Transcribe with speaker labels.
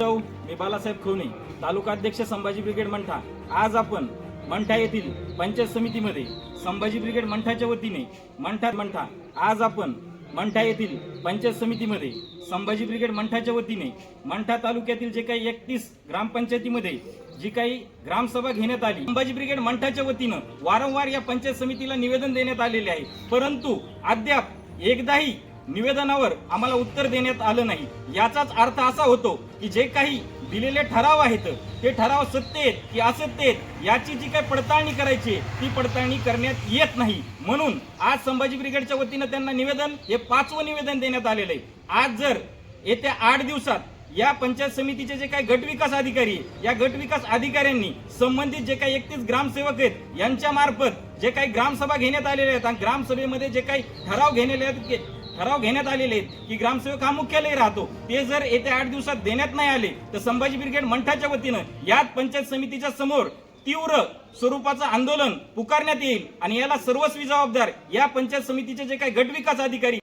Speaker 1: जाऊ मी बालासाहेब खवणे तालुका अध्यक्ष संभाजी ब्रिगेड मंठा. आज आपण मंठा येथील पंचायत समितीमध्ये संभाजी ब्रिगेड मंठाच्या वतीने मंठा मंठा आज आपण मंठा येथील पंचायत समितीमध्ये संभाजी ब्रिगेड मंठाच्या वतीने मंठा तालुक्यातील जे काही एकतीस ग्रामपंचायतीमध्ये जी काही ग्रामसभा घेण्यात आली संभाजी ब्रिगेड मंठाच्या वतीनं वारंवार या पंचायत समितीला निवेदन देण्यात आलेले आहे. परंतु अद्याप एकदाही निवेदनावर आम्हाला उत्तर देण्यात आलं नाही. याचाच अर्थ असा होतो की जे काही दिलेले ठराव आहेत ते ठराव सत्य आहेत की असत्य आहेत याची जी काही पडताळणी करायची आहे, ती पडताळणी करण्यात येत नाही. म्हणून आज संभाजी ब्रिगेडच्या वतीनं त्यांना निवेदन हे पाचवं निवेदन देण्यात आलेलं आहे. आज जर येत्या आठ दिवसात या पंचायत समितीचे जे काही गटविकास अधिकारी या गटविकास अधिकाऱ्यांनी संबंधित जे काही एकतीस ग्रामसेवक आहेत यांच्या मार्फत जे काही ग्रामसभा घेण्यात आलेल्या आहेत आणि ग्रामसभेमध्ये जे काही ठराव घेण्यात आहेत ठराव घेण्यात आलेले आहेत की ग्रामसेवक हा मुख्यालय राहतो. ते जर येत्या आठ दिवसात देण्यात नाही आले तर संभाजी ब्रिगेड मंठाच्या वतीनं याच पंचायत समितीच्या समोर तीव्र स्वरूपाचं आंदोलन पुकारण्यात येईल आणि याला सर्वस्वी जबाबदार या पंचायत समितीचे जे काही गटविकास अधिकारी